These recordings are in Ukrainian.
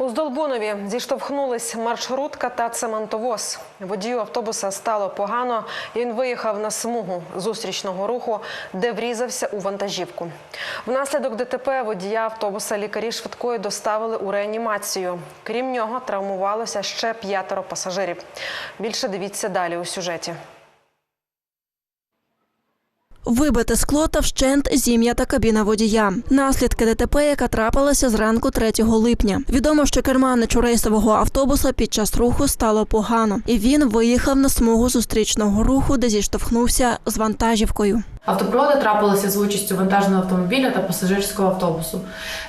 У Здолбунові зіштовхнулись маршрутка та цементовоз. Водію автобуса стало погано. Він виїхав на смугу зустрічного руху, де врізався у вантажівку. Внаслідок ДТП водія автобуса лікарі швидкої доставили у реанімацію. Крім нього, травмувалося ще п'ятеро пасажирів. Більше дивіться далі у сюжеті. Вибите скло та вщент зім'я та кабіна водія. Наслідки ДТП, яка трапилася зранку 3 липня. Відомо, що керманичу рейсового автобуса під час руху стало погано, і він виїхав на смугу зустрічного руху, де зіштовхнувся з вантажівкою. Автопригода трапилася з участю вантажного автомобіля та пасажирського автобусу.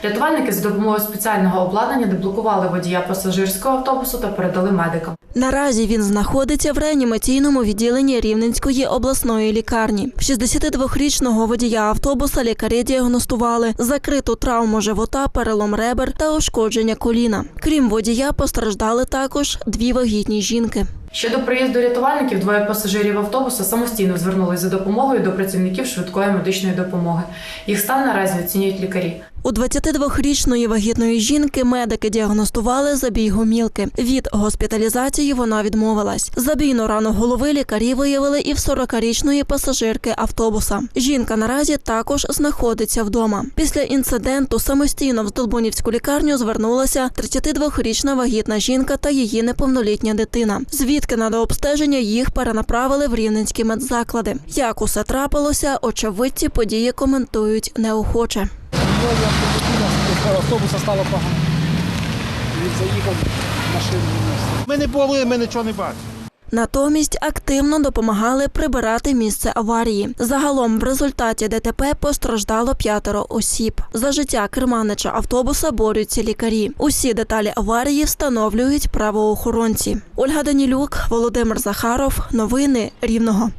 Рятувальники за допомогою спеціального обладнання деблокували водія пасажирського автобусу та передали медикам. Наразі він знаходиться в реанімаційному відділенні Рівненської обласної лікарні. В 62-річного водія автобуса лікарі діагностували закриту травму живота, перелом ребер та ушкодження коліна. Крім водія, постраждали також дві вагітні жінки. Щодо приїзду рятувальників, двоє пасажирів автобуса самостійно звернулись за допомогою до працівників швидкої медичної допомоги. Їх стан наразі оцінюють лікарі. У 22-річної вагітної жінки медики діагностували забій гомілки. Від госпіталізації вона відмовилась. Забійну рану голови лікарі виявили і в 40-річної пасажирки автобуса. Жінка наразі також знаходиться вдома. Після інциденту самостійно в Здолбунівську лікарню звернулася 32-річна вагітна жінка та її неповнолітня дитина. Звідки на дообстеження їх перенаправили в рівненські медзаклади. Як усе трапилося, очевидці події коментують неохоче. Мною автомобіля автобуса стало погано. Він заїхав машину. Ми не були, ми нічого не бачили. Натомість активно допомагали прибирати місце аварії. Загалом в результаті ДТП постраждало п'ятеро осіб. За життя керманича автобуса борються лікарі. Усі деталі аварії встановлюють правоохоронці. Ольга Данілюк, Володимир Захаров. Новини Рівного.